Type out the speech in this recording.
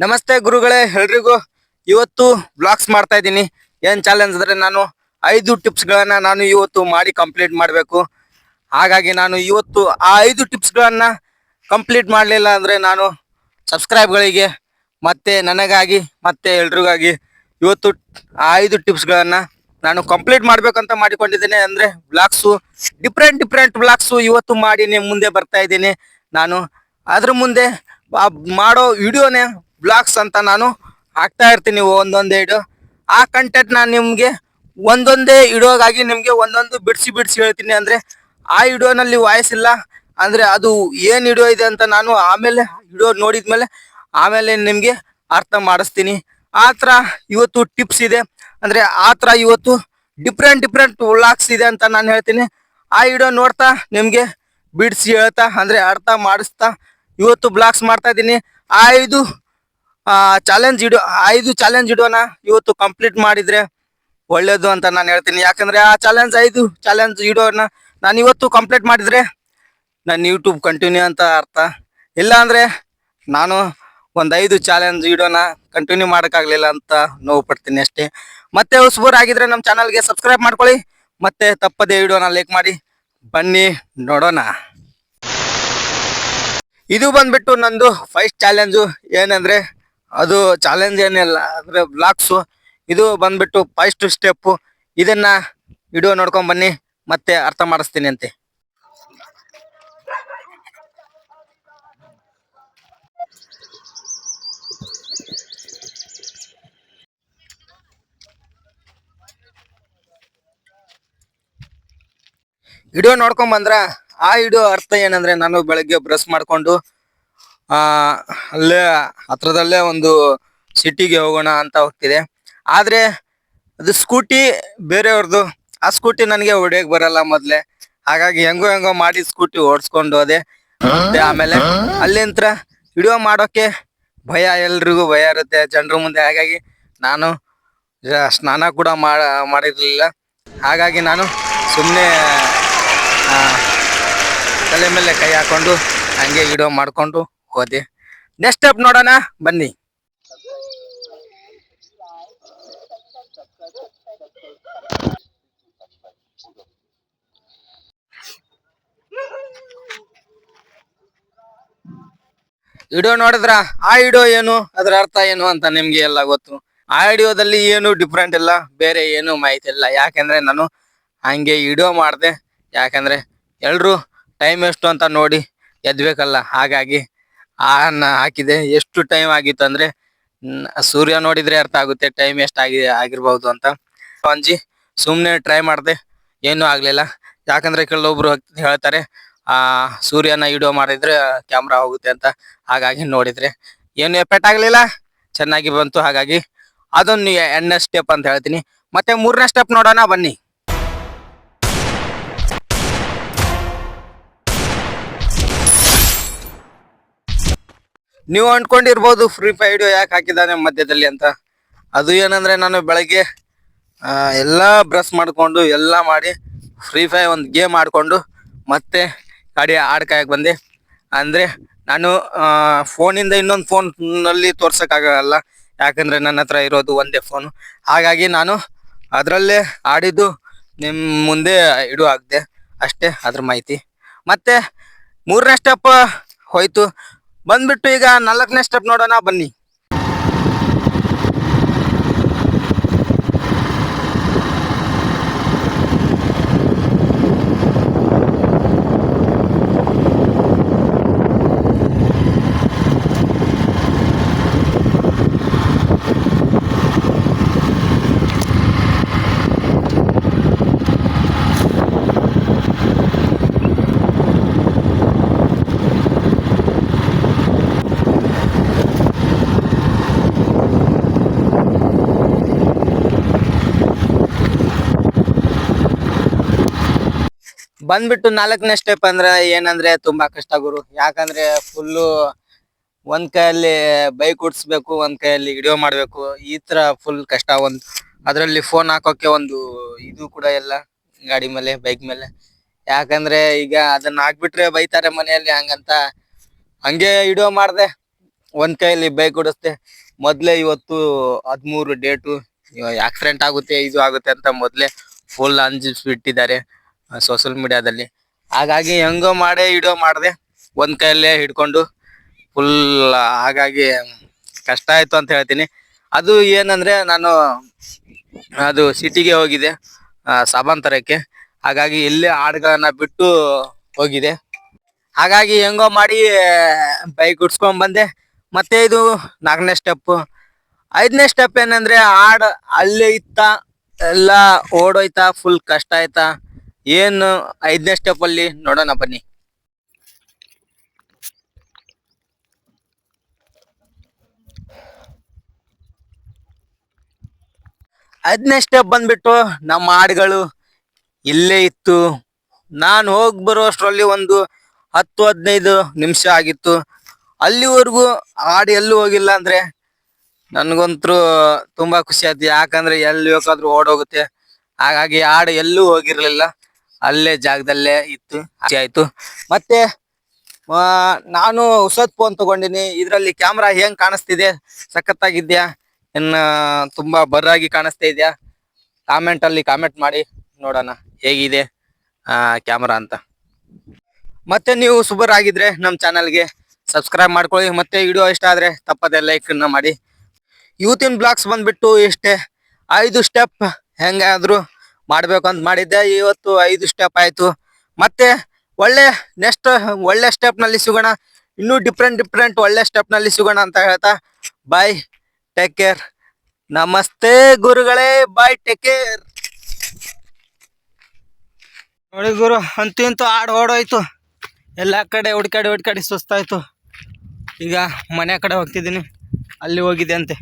ನಮಸ್ತೆ ಗುರುಗಳೇ, ಎಲ್ರಿಗೂ ಇವತ್ತು ಬ್ಲಾಗ್ಸ್ ಮಾಡ್ತಾ ಇದ್ದೀನಿ. ಏನ್ ಚಾಲೆಂಜ್ ಅಂದ್ರೆ ನಾನು ಐದು ಟಿಪ್ಸ್ ಗಳನ್ನ ನಾನು ಇವತ್ತು ಮಾಡಿ ಕಂಪ್ಲೀಟ್ ಮಾಡಬೇಕು. ಹಾಗಾಗಿ ನಾನು ಇವತ್ತು ಆ ಐದು ಟಿಪ್ಸ್ ಗಳನ್ನ ಕಂಪ್ಲೀಟ್ ಮಾಡಲಿಲ್ಲ ಅಂದ್ರೆ ನಾನು ಸಬ್ಸ್ಕ್ರೈಬ್ ಗಳಿಗೆ ಮತ್ತೆ ನನಗಾಗಿ ಮತ್ತೆ ಎಲ್ರಿಗಾಗಿ ಇವತ್ತು ಆ ಐದು ಟಿಪ್ಸ್ ಗಳನ್ನ ನಾನು ಕಂಪ್ಲೀಟ್ ಮಾಡ್ಬೇಕಂತ ಮಾಡಿಕೊಂಡಿದ್ದೇನೆ ಅಂದ್ರೆ ಬ್ಲಾಗ್ಸು ಡಿಫ್ರೆಂಟ್ ಡಿಫ್ರೆಂಟ್ ಬ್ಲಾಗ್ಸು ಇವತ್ತು ಮಾಡಿ ಮುಂದೆ ಬರ್ತಾ ಇದ್ದೀನಿ. ನಾನು ಅದ್ರ ಮುಂದೆ ಮಾಡೋ ವಿಡಿಯೋನೇ ಬ್ಲಾಗ್ಸ್ ಅಂತ ನಾನು ಹಾಕ್ತಾ ಇರ್ತೀನಿ ಒಂದೊಂದೇ ಇಡು. ಆ ಕಂಟೆಂಟ್ ನಾನು ನಿಮಗೆ ಒಂದೊಂದೇ ಇಡೋಗಾಗಿ ನಿಮಗೆ ಒಂದೊಂದು ಬಿಡಿಸಿ ಬಿಡಿಸಿ ಹೇಳ್ತೀನಿ ಅಂದರೆ ಆ ಇಡೋನಲ್ಲಿ ವಾಯ್ಸ್ ಇಲ್ಲ. ಅಂದರೆ ಅದು ಏನು ಇಡೋ ಇದೆ ಅಂತ ನಾನು ಆಮೇಲೆ ಇಡೋ ನೋಡಿದ ಮೇಲೆ ಆಮೇಲೆ ನಿಮಗೆ ಅರ್ಥ ಮಾಡಿಸ್ತೀನಿ. ಆ ಥರ ಇವತ್ತು ಟಿಪ್ಸ್ ಇದೆ. ಅಂದರೆ ಆ ಥರ ಇವತ್ತು ಡಿಫ್ರೆಂಟ್ ಡಿಫ್ರೆಂಟ್ ವ್ಲಾಗ್ಸ್ ಇದೆ ಅಂತ ನಾನು ಹೇಳ್ತೀನಿ. ಆ ವಿಡಿಯೋ ನೋಡ್ತಾ ನಿಮಗೆ ಬಿಡಿಸಿ ಹೇಳ್ತಾ ಅಂದರೆ ಅರ್ಥ ಮಾಡಿಸ್ತಾ ಇವತ್ತು ಬ್ಲಾಗ್ಸ್ ಮಾಡ್ತಾ ಇದ್ದೀನಿ. ಆ ಐದು ಚಾಲೆಂಜ್ ಇಡೋ, ಐದು ಚಾಲೆಂಜ್ ಇಡೋಣ. ಇವತ್ತು ಕಂಪ್ಲೀಟ್ ಮಾಡಿದ್ರೆ ಒಳ್ಳೇದು ಅಂತ ನಾನು ಹೇಳ್ತೀನಿ. ಯಾಕಂದ್ರೆ ಆ ಚಾಲೆಂಜ್ ಐದು ಚಾಲೆಂಜ್ ಇಡೋಣ ನಾನು ಇವತ್ತು ಕಂಪ್ಲೀಟ್ ಮಾಡಿದ್ರೆ ನನ್ನ ಯೂಟ್ಯೂಬ್ ಕಂಟಿನ್ಯೂ ಅಂತ ಅರ್ಥ. ಇಲ್ಲ ಅಂದ್ರೆ ನಾನು ಒಂದ್ ಐದು ಚಾಲೆಂಜ್ ಇಡೋಣ ಕಂಟಿನ್ಯೂ ಮಾಡೋಕ್ಕಾಗಲಿಲ್ಲ ಅಂತ ನೋವು ಪಡ್ತೀನಿ ಅಷ್ಟೇ. ಮತ್ತೆ ಆಗಿದ್ರೆ ನಮ್ಮ ಚಾನಲ್ಗೆ ಸಬ್ಸ್ಕ್ರೈಬ್ ಮಾಡ್ಕೊಳ್ಳಿ. ಮತ್ತೆ ತಪ್ಪದೇ ವಿಡಿಯೋನ ಲೈಕ್ ಮಾಡಿ. ಬನ್ನಿ, ನೋಡೋಣ. ಇದು ಬಂದ್ಬಿಟ್ಟು ನಂದು ಫಸ್ಟ್ ಚಾಲೆಂಜು ಏನಂದ್ರೆ ಅದು ಚಾಲೆಂಜ್ ಏನಿಲ್ಲ, ಅಂದ್ರೆ ಬ್ಲಾಕ್ಸ್ ಇದು ಬಂದ್ಬಿಟ್ಟು ಫಸ್ಟ್ ಸ್ಟೆಪ್ ಇದನ್ನ ವಿಡಿಯೋ ನೋಡ್ಕೊಂಡ್ ಬನ್ನಿ, ಮತ್ತೆ ಅರ್ಥ ಮಾಡಿಸ್ತೀನಿ ಅಂತೆ. ವಿಡಿಯೋ ನೋಡ್ಕೊಂಡ್ ಬಂದ್ರ, ಆ ವಿಡಿಯೋ ಅರ್ಥ ಏನಂದ್ರೆ ನಾನು ಬೆಳಗ್ಗೆ ಬ್ರಷ್ ಮಾಡ್ಕೊಂಡು ಆ, ಅಲ್ಲೇ, ಹತ್ರದಲ್ಲೇ ಒಂದು ಸಿಟಿಗೆ ಹೋಗೋಣ ಅಂತ ಹೋಗ್ತಿದೆ. ಆದ್ರೆ, ಅದು ಸ್ಕೂಟಿ ಬೇರೆಯವ್ರದ್ದು ಆ ಸ್ಕೂಟಿ ನನಗೆ ಹೊಡಿಯಕ್ ಬರಲ್ಲ ಮೊದ್ಲೆ. ಹಾಗಾಗಿ ಹೆಂಗೋ ಹೆಂಗೋ ಮಾಡಿ ಸ್ಕೂಟಿ ಓಡಿಸ್ಕೊಂಡು ಹೋದೆ. ಮತ್ತೆ ಆಮೇಲೆ ಅಲ್ಲಿಂತ್ರ ವಿಡಿಯೋ ಮಾಡೋಕೆ ಭಯ, ಎಲ್ರಿಗೂ ಭಯ ಇರುತ್ತೆ ಜನರ ಮುಂದೆ. ಹಾಗಾಗಿ ನಾನು ಸ್ನಾನ ಕೂಡ ಮಾಡಿರಲಿಲ್ಲ ಮಾಡಿರ್ಲಿಲ್ಲ. ಹಾಗಾಗಿ ನಾನು ಸುಮ್ಮನೆ ತಲೆ ಮೇಲೆ ಕೈ ಹಾಕೊಂಡು ಹಂಗೆ ವಿಡಿಯೋ ಮಾಡ್ಕೊಂಡು ಹೋದೆ ನೆಕ್ಸ್ಟ್ ಸ್ಟೆಪ್ ನೋಡೋಣ, ಬನ್ನಿ. ವಿಡಿಯೋ ನೋಡಿದ್ರ? ಆ ವಿಡಿಯೋ ಏನು? ಅದ್ರ ಅರ್ಥ ಏನು ಅಂತ ನಿಮ್ಗೆ ಎಲ್ಲ ಗೊತ್ತು. ಆ ವಿಡಿಯೋದಲ್ಲಿ ಏನು ಡಿಫ್ರೆಂಟ್ ಇಲ್ಲ, ಬೇರೆ ಏನು ಮಾಹಿತಿ ಇಲ್ಲ. ಯಾಕಂದ್ರೆ ನಾನು ಹಂಗೆ ವಿಡಿಯೋ ಮಾಡಿದೆ. ಯಾಕಂದ್ರೆ ಎಲ್ರು ಟೈಮ್ ಎಷ್ಟು ಅಂತ ನೋಡಿ ಎದ್ಬೇಕಲ್ಲ. ಹಾಗಾಗಿ ಆನ ಹಾಕಿದೆ. ಎಷ್ಟು ಟೈಮ್ ಆಗಿತ್ತು ಅಂದ್ರೆ ಸೂರ್ಯ ನೋಡಿದ್ರೆ ಅರ್ಥ ಆಗುತ್ತೆ ಟೈಮ್ ಎಷ್ಟು ಆಗಿ ಆಗಿರ್ಬಹುದು ಅಂತ. ಅಂಜಿ, ಸುಮ್ನೆ ಟ್ರೈ ಮಾಡಿದೆ, ಏನೂ ಆಗ್ಲಿಲ್ಲ. ಯಾಕಂದ್ರೆ ಕೆಲವೊಬ್ರು ಹೇಳ್ತಾರೆ, ಆ, ಸೂರ್ಯನ ವಿಡಿಯೋ ಮಾಡಿದ್ರೆ ಕ್ಯಾಮ್ರಾ ಹೋಗುತ್ತೆ ಅಂತ. ಹಾಗಾಗಿ ನೋಡಿದ್ರೆ, ಏನು ಎಫೆಕ್ಟ್ ಆಗಲಿಲ್ಲ. ಚೆನ್ನಾಗಿ ಬಂತು, ಹಾಗಾಗಿ ಅದೊಂದು ಎಣ್ಣೆ ಸ್ಟೆಪ್ ಅಂತ ಹೇಳ್ತೀನಿ. ಮತ್ತೆ ಮೂರನೇ ಸ್ಟೆಪ್ ನೋಡೋಣ, ಬನ್ನಿ. ನೀವು ಅನ್ಕೊಂಡಿರ್ಬೋದು ಫ್ರೀ ಫೈರ್ ಯಾಕೆ ಹಾಕಿದ್ದಾನೆ ಮಧ್ಯದಲ್ಲಿ ಅಂತ. ಅದು ಏನಂದ್ರೆ ನಾನು ಬೆಳಗ್ಗೆ ಎಲ್ಲ ಬ್ರಷ್ ಮಾಡ್ಕೊಂಡು, ಎಲ್ಲ ಮಾಡಿ ಫ್ರೀ ಫೈರ್ ಒಂದು ಗೇಮ್ ಆಡಿಕೊಂಡು ಮತ್ತೆ ಗಾಡಿ ಆಡ್ಕಾಯಕ್ ಬಂದೆ. ಅಂದ್ರೆ ನಾನು ಫೋನಿಂದ ಇನ್ನೊಂದು ಫೋನ್ನಲ್ಲಿ ತೋರ್ಸಕ್ಕಾಗಲ್ಲ ಯಾಕಂದ್ರೆ ನನ್ನ ಹತ್ರ ಇರೋದು ಒಂದೇ ಫೋನು ಹಾಗಾಗಿ ನಾನು ಅದರಲ್ಲೇ ಆಡಿದ್ದು ನಿಮ್ಮ ಮುಂದೆ ಇಡು ಆಗದೆ. ಅಷ್ಟೇ ಅದ್ರ ಮಾಹಿತಿ. ಮತ್ತೆ ಮೂರನೇ ಸ್ಟೆಪ್ ಹೋಯ್ತು. ಬಂದ್ಬಿಟ್ಟು ಈಗ ನಾಲ್ಕನೇ ಸ್ಟೆಪ್ ನೋಡೋಣ ಬನ್ನಿ. ಬಂದ್ಬಿಟ್ಟು ನಾಲ್ಕನೇ ಸ್ಟೆಪ್ ಅಂದ್ರೆ ಏನಂದ್ರೆ ತುಂಬಾ ಕಷ್ಟ ಗುರು. ಯಾಕಂದ್ರೆ ಫುಲ್ಲು ಒಂದ್ ಕೈಯಲ್ಲಿ ಬೈಕ್ ಓಡಿಸ್ಬೇಕು, ಒಂದ್ ಕೈಯಲ್ಲಿ ವಿಡಿಯೋ ಮಾಡ್ಬೇಕು. ಈ ತರ ಫುಲ್ ಕಷ್ಟ. ಒಂದ್ ಅದ್ರಲ್ಲಿ ಫೋನ್ ಹಾಕೋಕೆ ಒಂದು ಇದು ಕೂಡ ಇಲ್ಲ, ಗಾಡಿ ಮೇಲೆ ಬೈಕ್ ಮೇಲೆ. ಯಾಕಂದ್ರೆ ಈಗ ಅದನ್ನ ಹಾಕ್ಬಿಟ್ರೆ ಬೈತಾರೆ ಮನೆಯಲ್ಲಿ ಹಂಗಂತ. ಹಂಗೆ ವಿಡಿಯೋ ಮಾಡ್ದೆ, ಒಂದ್ ಕೈಯಲ್ಲಿ ಬೈಕ್ ಓಡಿಸ್ದೆ. ಮೊದ್ಲೇ ಇವತ್ತು ಹದ್ಮೂರು ಡೇಟು ಆಕ್ಸಿಡೆಂಟ್ ಆಗುತ್ತೆ, ಇದು ಆಗುತ್ತೆ ಅಂತ ಮೊದ್ಲೇ ಫುಲ್ ಅಂಜಿಸ್ಬಿಟ್ಟಿದ್ದಾರೆ. ಸೋಷಿಯಲ್ ಮೀಡಿಯಾದಲ್ಲಿ ಹಾಗಾಗಿ ಹೆಂಗೋ ಮಾಡೇ ವಿಡಿಯೋ ಮಾಡಿದೆ ಒಂದು ಕೈಯಲ್ಲೇ ಹಿಡ್ಕೊಂಡು ಫುಲ್ ಹಾಗಾಗಿ ಕಷ್ಟ ಆಯಿತು ಅಂತ ಹೇಳ್ತೀನಿ. ಅದು ಏನಂದ್ರೆ ನಾನು ಅದು ಸಿಟಿಗೆ ಹೋಗಿದೆ ಸಾಬಾಂತರಕ್ಕೆ. ಹಾಗಾಗಿ ಇಲ್ಲೇ ಹಾಡುಗಳನ್ನ ಬಿಟ್ಟು ಹೋಗಿದೆ. ಹಾಗಾಗಿ ಹೆಂಗೋ ಮಾಡಿ ಬೈಕ್ ಉಡ್ಸ್ಕೊಂಡ್ ಬಂದೆ. ಮತ್ತೆ ಇದು ನಾಲ್ಕನೇ ಸ್ಟೆಪ್ ಐದನೇ ಸ್ಟೆಪ್ ಏನಂದ್ರೆ ಹಾಡು ಅಲ್ಲೇ ಇತ್ತ, ಎಲ್ಲ ಓಡೋಯ್ತಾ ಫುಲ್ ಕಷ್ಟ ಆಯ್ತಾ. ಏನು ಐದನೇ ಸ್ಟೆಪ್ ಅಲ್ಲಿ ನೋಡೋಣ ಬನ್ನಿ. ಐದನೇ ಸ್ಟೆಪ್ ಬಂದ್ಬಿಟ್ಟು ನಮ್ಮ ಹಾಡುಗಳು ಇಲ್ಲೇ ಇತ್ತು. ನಾನು ಹೋಗಿ ಬರೋ ಅಷ್ಟರಲ್ಲಿ ಒಂದು ಹತ್ತು, ಹದಿನೈದು ನಿಮಿಷ ಆಗಿತ್ತು. ಅಲ್ಲಿವರೆಗೂ ಹಾಡು ಎಲ್ಲೂ ಹೋಗಿಲ್ಲ ಅಂದ್ರೆ ನನಗಂತೂ ತುಂಬಾ ಖುಷಿ ಆಯ್ತು. ಯಾಕಂದ್ರೆ ಎಲ್ಲಿ ಬೇಕಾದ್ರೂ ಓಡೋಗುತ್ತೆ. ಹಾಗಾಗಿ ಹಾಡು ಎಲ್ಲೂ ಹೋಗಿರ್ಲಿಲ್ಲ. ಅಲ್ಲೇ ಜಾಗದಲ್ಲೇ ಇತ್ತು ಆಯ್ತು. ಮತ್ತೆ ನಾನು ಹೊಸದ್ ಫೋನ್ ತಗೊಂಡಿನಿ. ಇದ್ರಲ್ಲಿ ಕ್ಯಾಮ್ರಾ ಹೆಂಗ್ ಕಾಣಿಸ್ತಿದೆ? ಸಖತ್ತಾಗಿದ್ಯಾ? ಇನ್ನ ತುಂಬಾ ಬರ್ರಾಗಿ ಕಾಣಿಸ್ತಾ ಇದೆಯಾ? ಕಾಮೆಂಟ್ ಅಲ್ಲಿ ಕಾಮೆಂಟ್ ಮಾಡಿ, ನೋಡೋಣ ಹೇಗಿದೆ, ಆ ಕ್ಯಾಮ್ರಾ ಅಂತ. ಮತ್ತೆ ನೀವು ಸುಬರ್ ಆಗಿದ್ರೆ ನಮ್ಮ ಚಾನಲ್ಗೆ ಸಬ್ಸ್ಕ್ರೈಬ್ ಮಾಡ್ಕೊಳ್ಳಿ. ಮತ್ತೆ ವಿಡಿಯೋ ಇಷ್ಟ ಆದ್ರೆ ತಪ್ಪದೆ ಲೈಕ್ ಮಾಡಿ. ಯೂತಿನ್ ಬ್ಲಾಗ್ಸ್ ಬಂದ್ಬಿಟ್ಟು ಇಷ್ಟೇ ಐದು ಸ್ಟೆಪ್ ಹೆಂಗಾದ್ರು ಮಾಡ್ಬೇಕು ಅಂತ ಮಾಡಿದ್ದೆ. ಇವತ್ತು ಐದು ಸ್ಟೆಪ್ ಆಯ್ತು. ಮತ್ತೆ ಒಳ್ಳೆ ನೆಕ್ಸ್ಟ್ ಒಳ್ಳೆ ಸ್ಟೆಪ್ನಲ್ಲಿ ಸಿಗೋಣ. ಇನ್ನೂ ಡಿಫ್ರೆಂಟ್ ಡಿಫ್ರೆಂಟ್ ಒಳ್ಳೆ ಸ್ಟೆಪ್ನಲ್ಲಿ ಸಿಗೋಣ ಅಂತ ಹೇಳ್ತಾ. ಬಾಯ್ ಟೇಕ್ ಕೇರ್ ನಮಸ್ತೆ ಗುರುಗಳೇ. ಬಾಯ್ ಟೇಕ್ ಕೇರ್ ನೋಡಿ ಗುರು, ಅಂತೂ ಇಂತೂ ಆಡು ಓಡೋಯ್ತು ಎಲ್ಲ ಕಡೆ ಹುಡ್ಕಾಡಿ ಹುಡ್ಕಾಡಿ ಸುಸ್ತಾಯ್ತು. ಈಗ ಮನೆ ಕಡೆ ಹೋಗ್ತಿದ್ದೀನಿ. ಅಲ್ಲಿ ಹೋಗಿದೆ ಅಂತೆ.